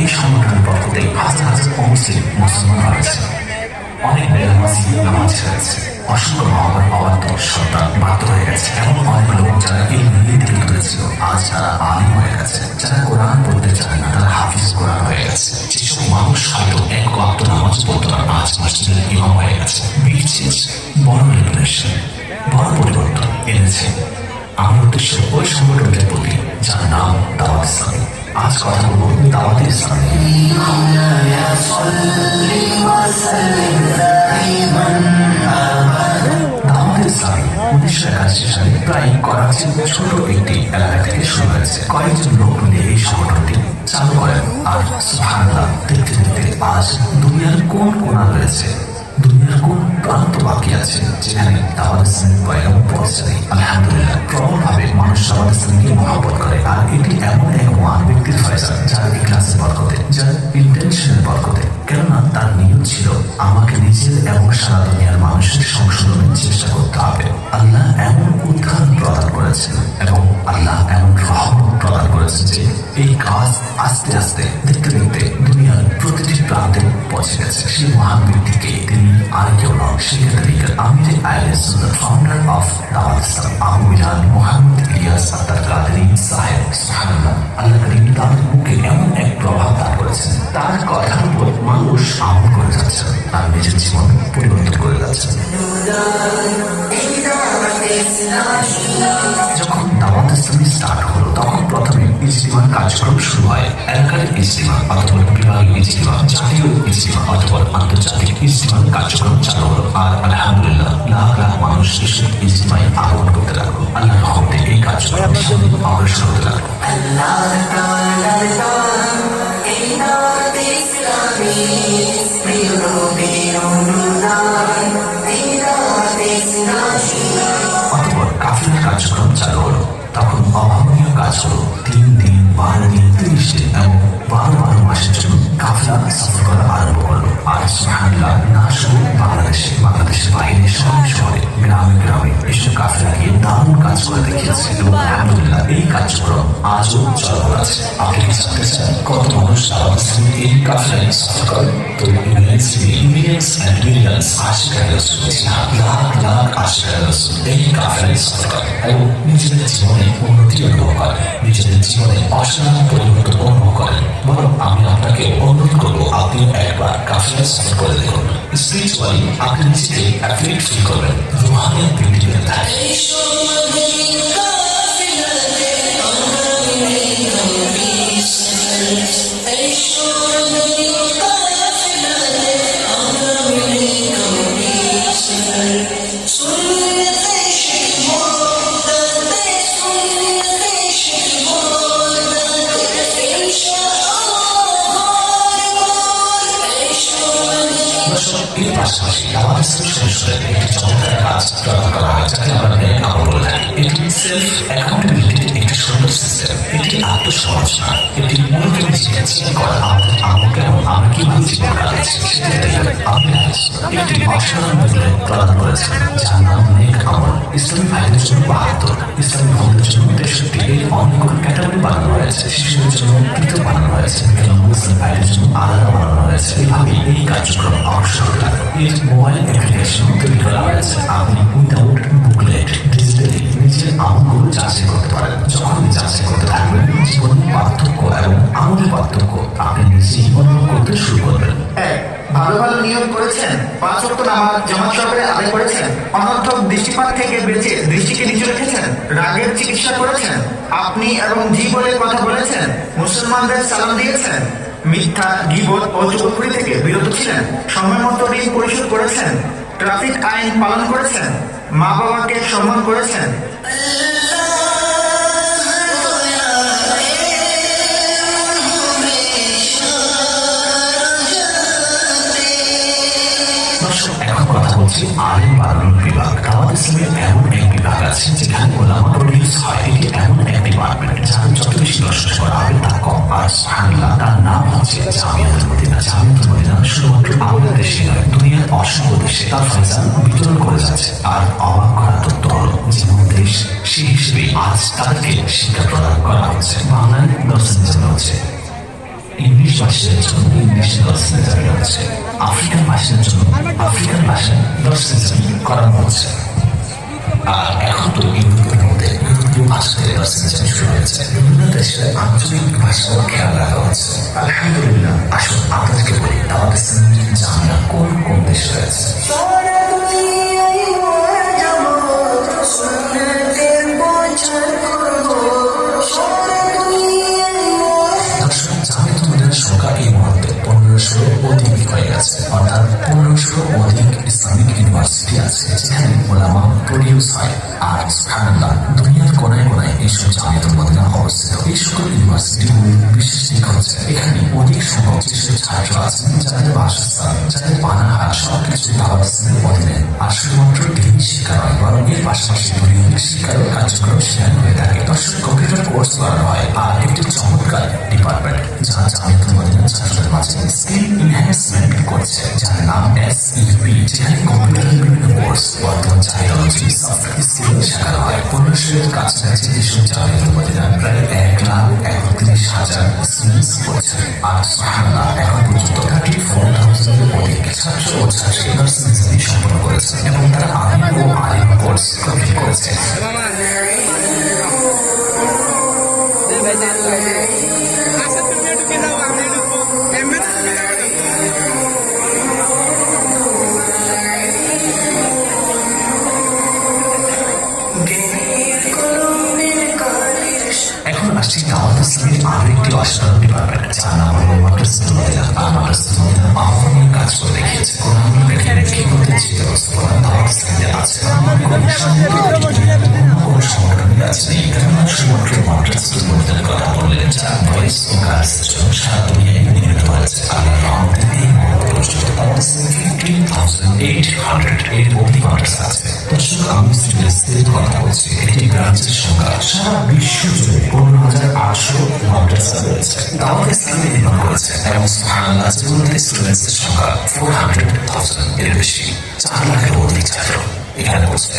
এই সংগঠনের বরকতে হাজার হাজার অমুসলিম মুসলমান রয়েছে। অনেক বেনামাজি নামাজ ছেড়েছে অসংখ্য মহাবার অবাধ্য সন্তান বাধ্য হয়ে গেছে। এমন অনেক লোক যারা এই নিয়ে থেকে তুলেছিল আজ তারা আলিম হয়ে গেছে। যারা কোরআন পড়তে চায় না, তারা হাফিজ কোরআন হয়ে গেছে। যেসব মানুষ হয়তো এক ওয়াক্ত নামাজ পড়তো না, আজ মসজিদের ইমাম হয়ে গেছে। বিগ বড় রেভুলেশন বড় পরিবর্তন এনেছে। আমার উদ্দেশ্য ওই সংগঠনটির প্রতি যার নাম দাওয়াত আজ কথা দাওয়াত ইসলামী দাওয়াত ইসলামী প্রায় করাচির ছোট এলাকা থেকে শুরু হয়েছে। কয়েকজন লোক এই সংগঠনটি চালু আর সুবহানাল্লাহ, দেখতে আজ দুনিয়ার কোন কোনা রয়েছে? দুনিয়ার কোন প্রান্ত বাকি আছে? যেখানে দাওয়াত ইসলামী পয়গাম পৌঁছে আলহামদুলিল্লাহ মানুষ দাওয়াত ইসলামীকে মহাবত করে। আর ছিল, আমাকে নিজের এবং সারা দুনিয়ার মানুষের সংশোধনের চেষ্টা করতে হবে। আল্লাহ এমন উত্থান প্রদান করেছেন এবং আল্লাহ এমন রহমত প্রদান করেছেন যে এই কাজ আস্তে আস্তে দেখতে দেখতে প্রান্তে পৌঁছে গেছে সেই মহান ব্যক্তিকে তিনি আর কেউ নন আইলে সুন্দর ফাউন্ডার অফ দাওয়াত ইসলাম আবু বিলাল মোহাম্মদ ইলিয়াস আত্মার কাদেরি সাহেব। সুবহানাল্লাহ। আল্লাহ করিম তার মুখে এমন এক প্রভাব দান করেছেন। তার কথার উপর মানুষ আমল করে যাচ্ছেন তার নিজের জীবন পরিবর্তন করে যাচ্ছেন যখন দাওয়াত কার্যক্রম শুরু হয় এলাকার ইজতেমা অথবা বিভাগীয় ইজতেমা, জাতীয় ইজতেমা অথবা আন্তর্জাতিক ইজতেমার কার্যক্রম চালু হলো। আর আলহামদুলিল্লাহ, লাখ লাখ মানুষ এসব ইজতেমায় আগমন করতে লাগল। আল্লাহ রহমতে এই কার্যক্রম অগ্রসর হতে লাগল। দিন তিরিশ আর সুহানুল্লাহ না শুধু বাংলাদেশে বাংলাদেশের বাইরে শহরে শহরে গ্রামে গ্রামে এসব কাফিলা গিয়ে দারুণ কাজ করে দেখিয়েছে এবং আলহামদুলিল্লাহ এই কার্যক্রম আজও চলমান আছে। আপনি কি জানতে চান কত মানুষ ইসলামের এই কাফিলায় সফর করে? তো মিলিয়ন্স মিলিয়ন্স অ্যান্ড মিলিয়ন্স আশিকার রসুল লাখ করেন করেন অনুরোধ করব, আপনি একবার কাফিলা সফর করে দেখুন স্পিরিচুয়ালি আপনি নিজেকে আমাদের সংসদের একটি চমৎকার কাজ প্রদান করা হয় যাকে আমরা ন্যায় আমল বলে থাকি ইসলামী ভাইদের জন্য বাহাত্তর ইসলামী বন্ধুদের জন্য তেষট্টি এই অনেকগুলো ক্যাটাগরি বানানো হয়েছে শিশুদের জন্য পৃথক বানানো হয়েছে এবং মুসলিম ভাইদের জন্য আলাদা বানানো হয়েছে এভাবে এই কার্যক্রম অগ্রসর এর মোবাইল অ্যাপ্লিকেশন তৈরি করা হয়েছে আপনি উইদাউট বুকলেট ডিজিটালি নিজের আমলগুলো যাচাই করতে পারেন যখন যাচাই করতে থাকবেন জীবনের পার্থক্য এবং আমলের পার্থক্য আপনি নিজেই অনুভব করতে শুরু করবেন ভালো ভালো নিয়োগ করেছেন পাঁচ ওয়াক্ত নামাজ জামাত করেছেন। অনর্থক দৃষ্টিপাত থেকে বেঁচে দৃষ্টিকে নিচু রেখেছেন। রাগের চিকিৎসা করেছেন। আপনি এবং জি বলে কথা বলেছেন। মুসলমানদের সালাম দিয়েছেন। মিথ্যা, গিবত ও চৌধুরী থেকে বিরত ছিলেন। সময় মতো ঋণ পরিশোধ করেছেন। ট্রাফিক আইন পালন করেছেন। মা বাবাকে সম্মান করেছেন। কথা বলছি আলিম বানানোর বিভাগ। দাওয়াত ইসলামের এমন এক বিভাগ আছে যেখানে ওলামা প্রডিউস হয় এটি এমন এক ডিপার্টমেন্ট যার যত বেশি নষ্ট করা হবে তা কম। আর সুবহানাল্লাহ তার নাম হচ্ছে জামিয়াতুল মদিনা জামিয়াতুল মদিনা শুধুমাত্র আমাদের দেশে নয়, দুনিয়ার অসংখ্য দেশে তার ফয়সাল বিতরণ করে যাচ্ছে। আর অবাক করা তথ্য হলো যেমন দেশ সেই হিসেবে আজ তাদেরকে শিক্ষা প্রদান করা হচ্ছে। বাংলায় দর্শন জন্য হচ্ছে। ইংলিশ ভাষীদের জন্য ইংলিশে দশ সেঞ্চুরি হচ্ছে আফ্রিকান জন্য আফ্রিকান ভাষায় দশ সেঞ্চুরি করানো হচ্ছে আর এখন তো ইউরোপের মধ্যে ইউরোপীয় ভাষাতে দশ সেঞ্চুরি শুরু হয়েছে। বিভিন্ন আঞ্চলিক ভাষাও খেয়াল রাখা হচ্ছে আলহামদুলিল্লাহ, আসুন আপনাদেরকে বলি, আমাদের জানা কোন কোন দেশ রয়েছে? অর্থাৎ পনেরোশো অধিক ইসলামিক ইউনিভার্সিটি আছে, যেখানে ওলামা প্রডিউস হয় আর সুবহানাল্লাহ দুনিয়ার কোনায় কোনায় এইসব জামিয়াতুল মদিনা অবস্থিত। এই সকল ইউনিভার্সিটিগুলির বিশেষ দিক হচ্ছে এখানে অধিক সংখ্যক যেসব ছাত্র আছেন যাদের বাসস্থান, যাদের পানাহার সবকিছু দাওয়াত ইসলামের অধীনে। আর শুধুমাত্র দিন শিক্ষা নয় বরং এর পাশাপাশি দুনিয়ার শিক্ষারও কার্যক্রম শেয়ার হয়ে থাকে। দর্শক, কম্পিউটার কোর্স করানো হয় আর একটি চমৎকার ডিপার্টমেন্ট যা জামিয়াতুল মদিনা ছাত্রদের মাঝে। স্কিল এনহ্যান্সমেন্ট নাম এসইপি যেখানে কম্পিউটারের বিভিন্ন কোর্স বর্তমান অনুযায়ী সফটওয়্যার স্কিল শেখানো হয় পনেরোশোর কাছাকাছি জামিয়াতুল মদিনা প্রায় এক লাখ একত্রিশ হাজার স্টুডেন্টস পড়ছে আর সুবহানাল্লাহ এখন পর্যন্ত থার্টি ফোর করেছে এবং তারা আলিম ও আলিম কোর্স করেছে দেখিয়েছে কি করতে ইসলামে আছে কোন কোনো আছে নেই কেননা শুধুমাত্র কথা বললেন যা ভয়েস ও কাজ সারা ইসলামে নির্মাণ করেছে এবং সুবহানাল্লাহ যেগুলোতে স্টুডেন্টসের সংখ্যা ফোর হান্ড্রেড থাউজেন্ড এর বেশি চার লাখের অধিক ছাত্র এখানে পড়ছে